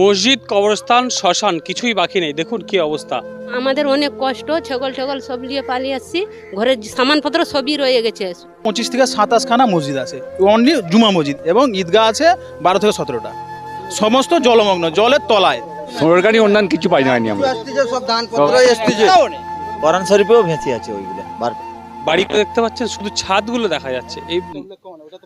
মসজিদ কবরস্থান শ্মশান কিছুই বাকি নেই। দেখুন কি অবস্থা। আমাদের অনেক কষ্ট ছাগল ছাগল সব নিয়ে পালিয়ে আসছি। ঘরের সামানপত্র সবই রয়ে গেছে। পঁচিশ থেকে সাতাশ খানা মসজিদ আছে। অনলি জুমা মসজিদ এবং ঈদগাহ আছে বারো থেকে সতেরোটা। সমস্ত জলমগ্ন জলের তলায়। সরকারি অন্যান্য কিছু পাই যায়নি আমরা। আসতেছে সব দানপত্র এসতেছে কোরআন শরীফেও ভেসে আছে ওইগুলো বার দেখতে পাচ্ছেন শুধু ছাদগুলো দেখা যাচ্ছে। এই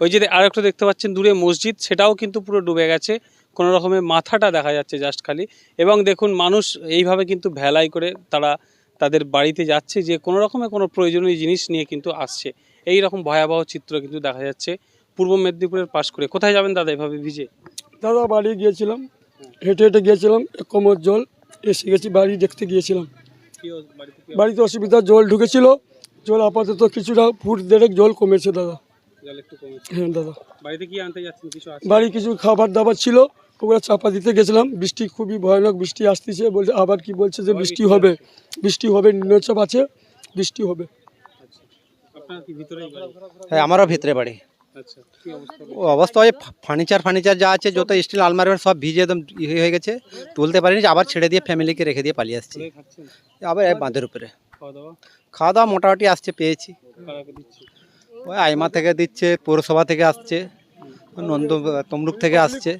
ওই যে আর একটা দেখতে পাচ্ছেন দূরে মসজিদ সেটাও কিন্তু পুরো ডুবে গেছে। কোনো রকমের মাথাটা দেখা যাচ্ছে জাস্ট খালি। এবং দেখুন মানুষ এইভাবে কিন্তু ভেলাই করে তারা তাদের বাড়িতে যাচ্ছে যে কোনো রকমের কোনো প্রয়োজনীয় জিনিস নিয়ে কিন্তু আসছে। এই রকম ভয়াবহ চিত্র কিন্তু দেখা যাচ্ছে পূর্ব মেদিনীপুরের পাশ করে। কোথায় যাবেন দাদা এভাবে ভিজে? দাদা বাড়ি গিয়েছিলাম হেঁটে হেঁটে গিয়েছিলাম কোমর জল এসে গেছি বাড়ি দেখতে গিয়েছিলাম। বাড়িতে অসুবিধা জল ঢুকেছিল। জল আপাতত কিছুটা ফুট দেড়েক জল কমেছে দাদা। হ্যাঁ দাদা। বাড়িতে কি আনতে যাচ্ছেন কিছু বাড়ি কিছু খাবার দাবার ছিল ওগুলো চাপা দিতে গেছিলাম। বৃষ্টি খুবই ভয়ানক বৃষ্টি আসতেছে বলছে, আবার কি বলছে যে বৃষ্টি হবে? বৃষ্টি হবে, নিম্নচাপ আছে, বৃষ্টি হবে। হ্যাঁ আমারও ভিতরে বাড়ি। ও অবস্থা ওই ফার্নিচার ফার্নিচার যা আছে, যত স্টিল আলমারি, সব ভিজে একদম ইয়ে হয়ে গেছে। তুলতে পারিনি, আবার ছেড়ে দিয়ে ফ্যামিলিকে রেখে দিয়ে পালিয়ে আসছি। আবার বাঁধের উপরে। খাওয়া দাওয়া মোটামুটি আসছে, পেয়েছি। ওই আইমা থেকে দিচ্ছে, পৌরসভা থেকে আসছে, নন্দ, তমলুক থেকে আসছে।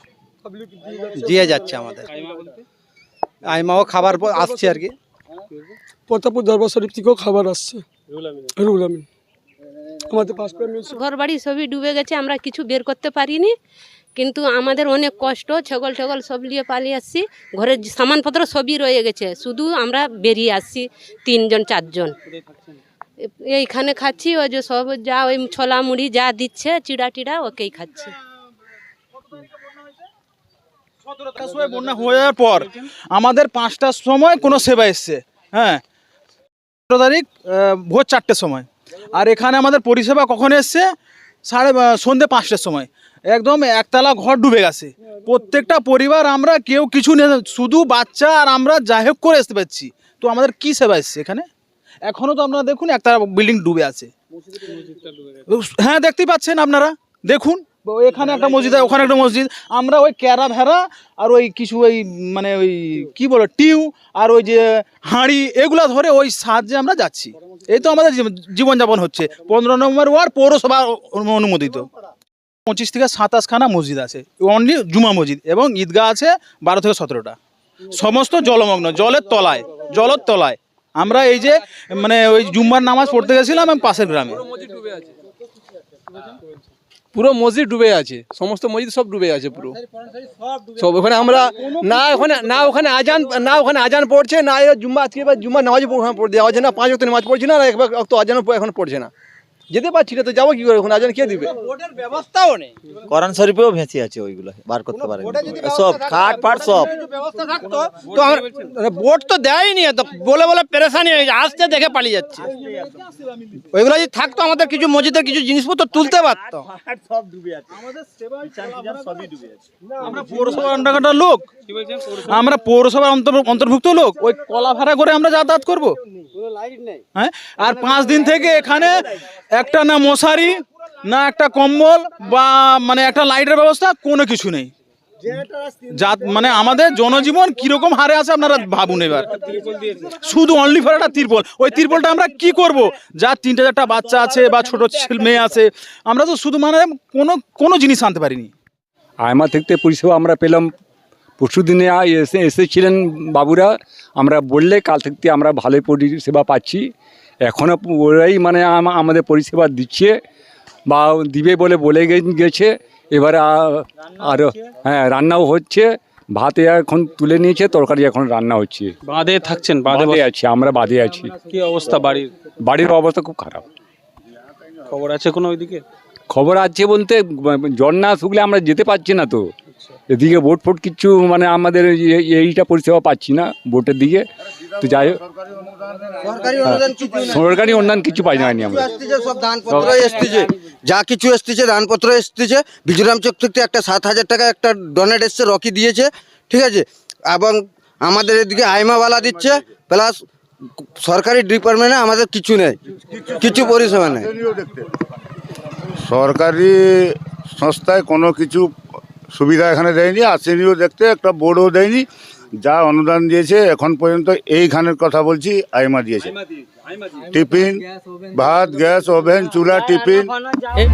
দিয়ে যাচ্ছে আমাদের। আইমাও খাবার আসছে আর কি। প্রতাপুর দরবার শরীফ থেকেও খাবার আসছে। রুল আমিন। আমাদের ঘর বাড়ি সবই ডুবে গেছে আমরা কিছু বের করতে পারিনি। কিন্তু আমাদের অনেক কষ্ট ছাগল ছাগল সব নিয়ে পালিয়ে আসছি। ঘরের সামানপত্র সবই রয়ে গেছে শুধু আমরা বেরিয়ে আসছি তিনজন চারজন। এইখানে খাচ্ছি ওই যে সব যা ওই ছোলা মুড়ি যা দিচ্ছে চিড়া টিড়া ওকেই খাচ্ছি। সময় বন্যা হয়ে যাওয়ার পর আমাদের পাঁচটার সময় কোনো সেবা এসছে। হ্যাঁ। সতেরো তারিখ ভোর চারটের সময়। আর এখানে আমাদের পরিষেবা কখন এসছে? সাড়ে আহ, সন্ধ্যে পাঁচটার সময়। একদম একতলা ঘর ডুবে গেছে। প্রত্যেকটা পরিবার আমরা কেউ কিছু নেই শুধু বাচ্চা আর আমরা যাই হোক করে আসতে পারছি। তো আমাদের কি সেবা এসছে এখানে? এখনও তো আপনারা দেখুন একতলা বিল্ডিং ডুবে আছে। হ্যাঁ দেখতেই পাচ্ছেন আপনারা। দেখুন। এখানে একটা মসজিদ ওখানে একটা মসজিদ। আমরা ওই ক্যারা ভেড়া আর ওই কিছু ওই মানে ওই কি বলো, টিউ আর ওই যে হাঁড়ি, এগুলা ধরে ওই সাহায্যে আমরা যাচ্ছি। এই তো আমাদের জীবনযাপন হচ্ছে। পনেরো নম্বর ওয়ার্ড পৌরসভা অনু- অনুমোদিত। পঁচিশ থেকে সাতাশখানা মসজিদ আছে। অনলি জুমা মসজিদ এবং ঈদগাহ আছে বারো থেকে সতেরোটা। সমস্ত জলমগ্ন, জলের তলায় জলের তলায়। আমরা এই যে মানে ওই জুম্মার নামাজ পড়তে গেছিলাম পাশের গ্রামে। পুরো মসজিদ ডুবে আছে সমস্ত মসজিদ সব ডুবে আছে পুরো। সব ওখানে আমরা না ওখানে না ওখানে আজান না ওখানে আজান পড়ছে না জুম্মা আজকে জুম্মা নামাজ পড়ছে পড়ে দেওয়া হচ্ছে না পাঁচ অক্টো নামাজ পড়ছে না একবার তো আজান এখন পড়ছে না। যেতে পারছি না তো যাব কি করে ওখানে? আজান কে দিবে? ব্যবস্থাও নেই। কোরআন শরীফেও ভেসে আছে ওইগুলো বার করতে পারে সব খাট ফাট সব। তো আমরা ভোট তো দেয়নি তো বলে বলে পেরেশানি হয়ে আসতে দেখে পালিয়ে যাচ্ছে। ওইগুলো যদি থাকতো আমাদের কিছু মসজিদের কিছু জিনিসপত্র তুলতে পারতো। আমরা পৌরসভার অন্তর্গত লোক। আমরা পৌরসভার অন্তর- অন্তর্ভুক্ত লোক। ওই কলা ভাড়া করে আমরা যাতায়াত করব? হ্যাঁ? আর পাঁচ দিন থেকে এখানে একটা না মশারি, না একটা কম্বল বা মানে একটা লাইটের ব্যবস্থা, কোনো কিছু নেই। যা মানে আমাদের জনজীবন কীরকম হারে আছে আপনারা ভাবুন এবার। শুধু অনলি ফর একটা তিরপল। ওই তিরপলটা আমরা কি করব? যার তিনটে চারটা বাচ্চা আছে বা ছোট ছেলে মেয়ে আছে, আমরা তো শুধু মানে কোনো কোনো জিনিস আনতে পারিনি। আয়মা থেকে পরিষেবা আমরা পেলাম। পরশু দিনে এসে, এসেছিলেন বাবুরা। আমরা বললে কাল থেকে আমরা ভালোই পরিষেবা পাচ্ছি। এখনও ওরাই মানে আমাদের পরিষেবা দিচ্ছে বা দিবে বলে বলে গেছে। এবারে আরও হ্যাঁ রান্নাও হচ্ছে। ভাতে এখন তুলে নিয়েছে তরকারি এখন রান্না হচ্ছে। বাঁধে থাকছেন বাঁধে আছি আমরা বাদে আছি। কি অবস্থা বাড়ির? বাড়ির অবস্থা খুব খারাপ। খবর আছে কোনো ওইদিকে? খবর আছে বলতে জ্বর না শুকলে আমরা যেতে পারছি না তো। এদিকে ভোট ফোট কিচ্ছু মানে আমাদের এইটা পরিষেবা পাচ্ছি না ভোটের দিকে। তো যাই হোক। সরকারি অনুদান কিছু পাই যায়নি আমরা আসতেছে সব দানপত্র এসতেছে যা কিছু এসতেছে দানপত্র এসতেছে বিজুরাম চক থেকে একটা সাত হাজার টাকা একটা ডোনেট এসছে রকি দিয়েছে। ঠিক আছে? এবং আমাদের এদিকে আইমাওয়ালা দিচ্ছে প্লাস সরকারি ডিপার্টমেন্টে আমাদের কিছু নেই। কিছু পরিষেবা নেই। সরকারি সংস্থায় কোনো কিছু সুবিধা এখানে দেয়নি আসেনিও দেখতে একটা বোর্ডও দেয়নি। যা অনুদান দিয়েছে এখন পর্যন্ত এইখানের কথা বলছি আইমা দিয়েছে। টিফিন ভাত গ্যাস ওভেন চুলা টিফিন। এই-